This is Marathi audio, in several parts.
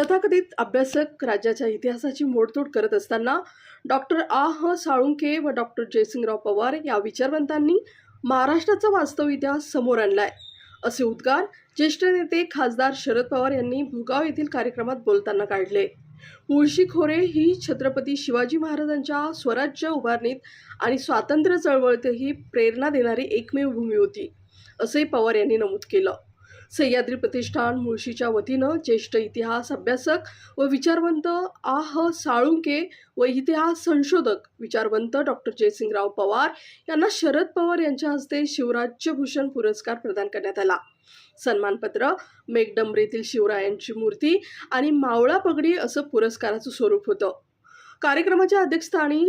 तथाकथित अभ्यासक राज्याच्या इतिहासाची मोडतोड करत असताना डॉक्टर आ ह साळुंके व डॉक्टर जयसिंगराव पवार या विचारवंतांनी महाराष्ट्राचा वास्तव इतिहास समोर आणलाय. असे उद्गार ज्येष्ठ नेते खासदार शरद पवार यांनी भुगाव येथील कार्यक्रमात बोलताना काढले. मुळशी खोरे ही छत्रपती शिवाजी महाराजांच्या स्वराज्य उभारणीत आणि स्वातंत्र्य चळवळीतही प्रेरणा देणारी एकमेव भूमी होती असंही पवार यांनी नमूद केलं. सह्याद्री प्रतिष्ठान मुळशीच्या वतीनं ज्येष्ठ इतिहास अभ्यासक व विचारवंत आ ह साळुंके व इतिहास संशोधक विचारवंत डॉक्टर जयसिंगराव पवार यांना शरद पवार यांच्या हस्ते शिवराज्यभूषण पुरस्कार प्रदान करण्यात आला. सन्मानपत्र मेघडंबरीतील शिवरायांची मूर्ती आणि मावळा पगडी असं पुरस्काराचं स्वरूप होतं. कार्यक्रमाच्या अध्यक्षस्थानी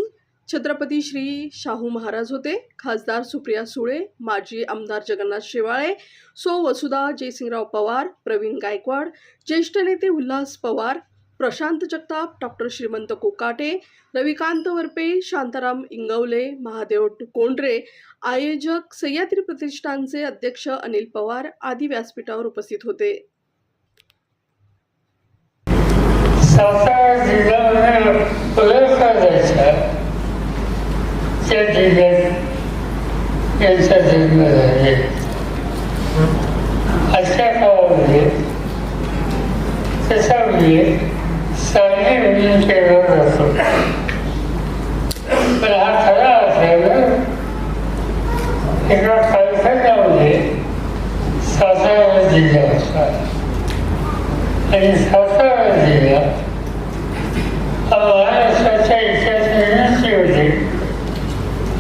छत्रपती श्री शाहू महाराज होते खासदार सुप्रिया सुळे माजी आमदार जगन्नाथ शेवाळे सो वसुधा जयसिंगराव पवार प्रवीण गायकवाड ज्येष्ठ नेते उल्हास पवार प्रशांत जगताप डॉक्टर श्रीमंत कोकाटे रविकांत वरपे शांताराम इंगवले महादेव कोंडरे आयोजक सह्याद्री प्रतिष्ठानचे अध्यक्ष अनिल पवार आदी व्यासपीठावर उपस्थित होते. सातारा जिल्ह्यामध्ये त्या ठिकाणी यांचा जन्म झाले अशा काळामध्ये तसा म्हणजे साने म्हणून केला जातो पण हा खरा असायला एका कारखान्यामध्ये सातारा जिल्हा होता. आणि सातारा जिल्हा हा महाराष्ट्राच्या इतिहासाची होते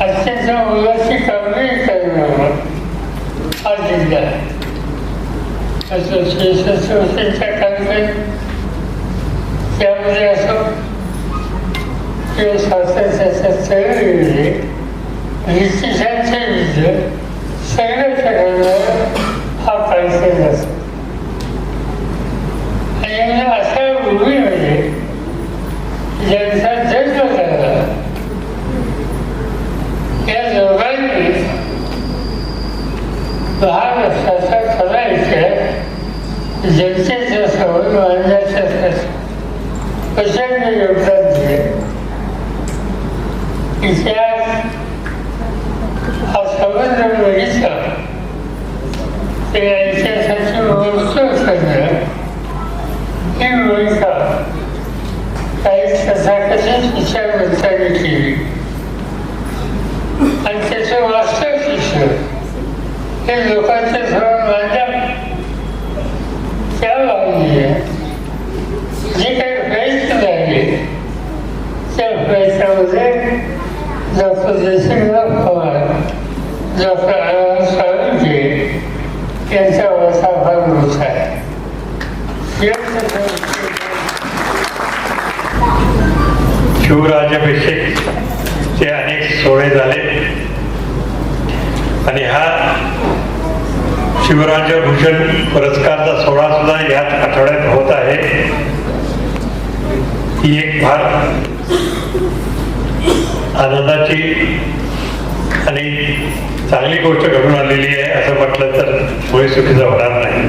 अत्यंत मुलाची कामगिरी करणारा हा जिल्हा आहे. असं श्रीसंस्कृतीच्या कार्यक्रम त्यामध्ये असं किंवा स्वातंत्र्याच्या चळवळीमध्ये ब्रिटिशांच्या विरुद्ध संघर्ष करणारा हा पाहिजे असतो आणि असा अशा म्हणजे ज्यांचा जन्म झाला या दोघांनी महाराष्ट्राचा असतात इतिहास जनतेच्या समोर मांडण्यासाठी प्रचंड योगदान दिले इतिहास हा संबंध बघितला तर या इतिहासाची मोजतोड करणं ही भूमिका काही तथाकथित विचारवंतांनी केली आणि त्याचं वास्तव शिक्षण हे लोकांच्या समोर मांडलं त्या बाजूने जी काही प्रयत्न झाले त्या प्रयत्नामध्ये डॉक्टर जयसिंगराव पवार डॉक्टर आनंद साळुंके यांचा वाटा फार मोठा आहे या शिवराजाभिषेकचे अनेक सोहळे झाले. आणि हा शिवराज्यभूषण पुरस्कारचा सोहळा सुद्धा याच आठवड्यात होत आहे. ही एक फार आनंदाची आणि चांगली गोष्ट घडून आलेली आहे असं म्हटलं तर मुळे चुकीचं होणार नाही.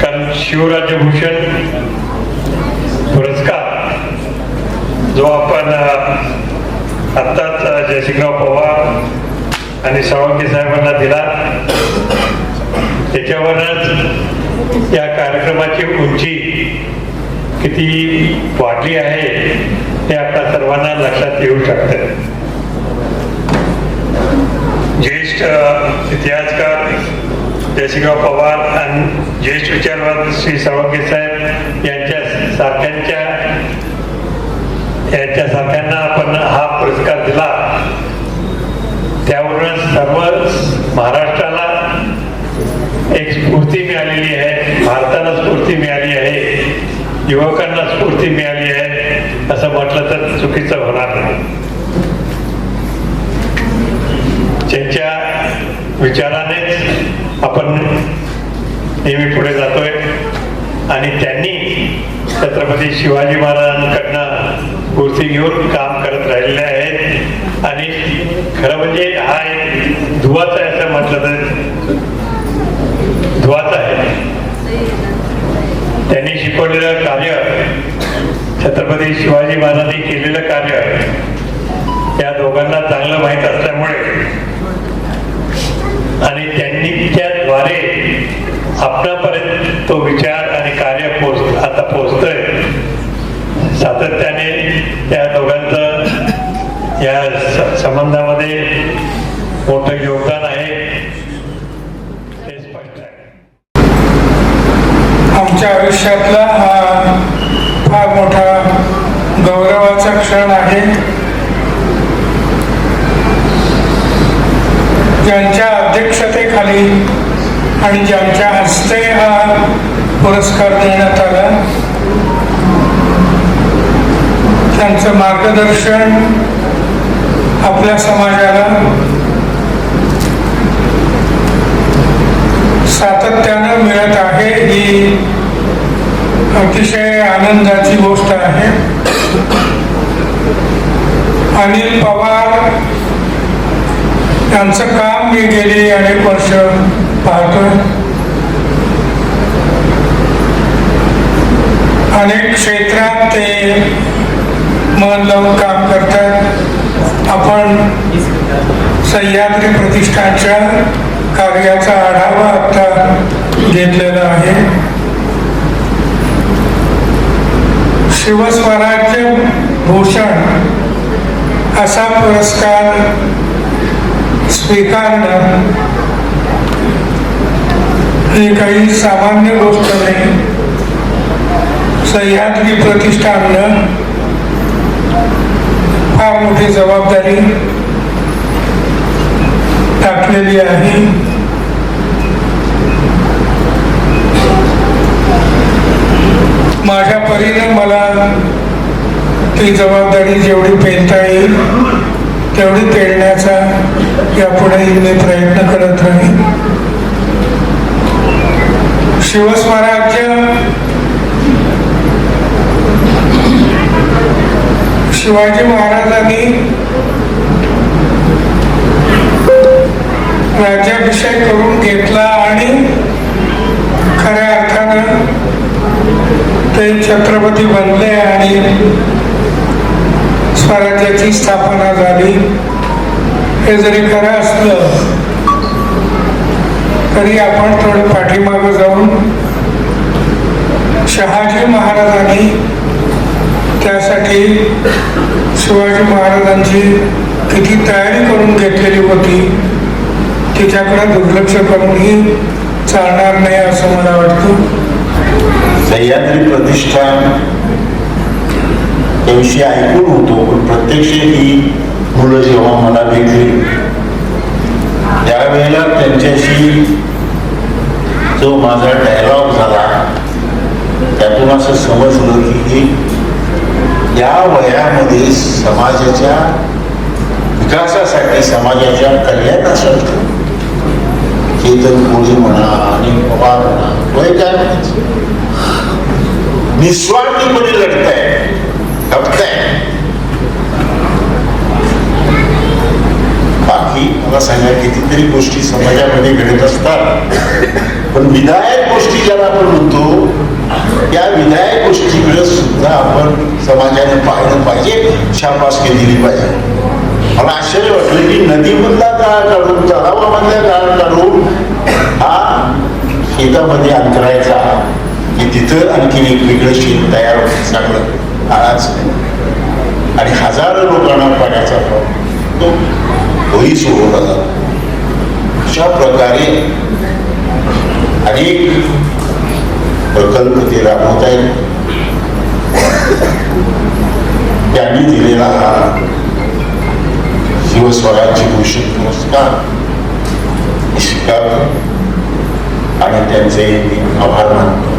कारण शिवराजभूषण पुरस्कार जो आपण आत्ताच जयसिंगराव पवार आणि सावंकी साहेबांना दिला त्याच्यावरच या कार्यक्रमाची उंची किती वाढली आहे हे आपल्या सर्वांना लक्षात येऊ शकते. ज्येष्ठ इतिहासकार जयसिंगराव पवार आणि ज्येष्ठ विचारवाद श्री सावंगे साहेब यांच्या सारख्यांच्या यांच्या सारख्यांना आपण हा पुरस्कार दिला. त्यावरून सर्व महाराष्ट्राला एक स्फूर्ती मिळालेली आहे भारताला स्फूर्ती मिळाली आहे युवकांना स्फूर्ती मिळाली आहे असं म्हटलं तर चुकीचं होणार नाही त्यांच्या विचारानेच आपण नेहमी पुढे जातोय. आणि त्यांनी छत्रपती शिवाजी महाराजांकडनं कुर्ती घेऊन काम करत राहिलेले आहेत. आणि खरं म्हणजे हा एक धुवाच आहे असं म्हटलं तर धुवाच आहे. त्यांनी शिकवलेलं कार्य छत्रपती शिवाजी महाराजांनी केलेलं कार्य या दोघांना चांगलं माहीत असतं आणि द्वारे आपणापर्यंत तो विचार आणि कार्य पोच आता पोचतोय. सातत्याने त्या दोघांचं या संबंधामध्ये मोठं योगदान आहे. हे स्पष्ट आहे. आमच्या आयुष्यातला हा फार मोठा गौरवाचा क्षण आहे ज्यांच्या अध्यक्षतेखाली आणि ज्यांच्या हस्ते हा पुरस्कार देण्यात आला त्यांचं मार्गदर्शन आपल्या समाजाला सातत्यानं मिळत आहे ही अतिशय आनंदाची गोष्ट आहे. अनिल पवार यांचं काम मी गेली अनेक वर्ष पाहतोय अनेक क्षेत्रात ते मन लावून काम करतात. आपण सह्याद्री प्रतिष्ठानच्या कार्याचा आढावा आता घेतलेला आहे. शिवस्वराज्य भूषण असा पुरस्कार स्वीकारणं हे काही सामान्य गोष्ट नाही. सह्याद्री प्रतिष्ठाननं फार मोठी जबाबदारी टाकलेली आहे. माझ्या परीनं मला ती जबाबदारी जेवढी पेलता येईल तेवढी पेलण्याचा यापुढेही मी प्रयत्न करत राहील शिवस्वराज्य शिवाजी महाराजांनी राज्याभिषेक करून घेतला आणि खऱ्या अर्थानं ते छत्रपती बनले आणि स्वराज्याची स्थापना झाली. हे जरी खरं असलं तरी आपण थोडं पाठीमागं जाऊन शहाजी महाराजांनी त्यासाठी शिवाजी महाराजांची किती तयारी करून घेतलेली होती तिच्याकडे दुर्लक्ष करूनही चालणार नाही असं मला वाटतं. सह्याद्री प्रतिष्ठान याविषयी ऐकून होतो पण प्रत्यक्ष ही मुलं जेव्हा मला भेटली त्यावेळेला त्यांच्याशी माझा डायलॉग झाला. त्यातून असं समजलं की या वयामध्ये समाजाच्या विकासासाठी समाजाच्या कल्याणासाठी चेतन कोळी म्हणा आणि पवार म्हणा वय काय म्हणायचं निस्वार्थीपणे लढताय लढताय. बाकी मला सांगा कितीतरी गोष्टी समाजामध्ये घडत असतात. पण विधायक गोष्टी ज्याला आपण म्हणतो त्या विधायक गोष्टीकडे सुद्धा आपण समाजाने पाहिलं पाहिजे शाबासकी दिली पाहिजे. मला आश्चर्य वाटलं की नदीमधला गाळ काढून तलावामधल्या गाळ काढून हा शेतामध्ये अंतरायचा की तिथं आणखी एक वेगळं शेत तयार होत चांगलं काळाच आणि हजारो लोकांना पाण्याचा तो तोही सोडवला जातो अशा प्रकारे अनेक प्रकल्प ते राबवत आहेत त्यांनी दिलेला हा शिवस्वराज्य भूषण पुरस्कार स्वीकारतो आणि त्यांचे आभार मानतो.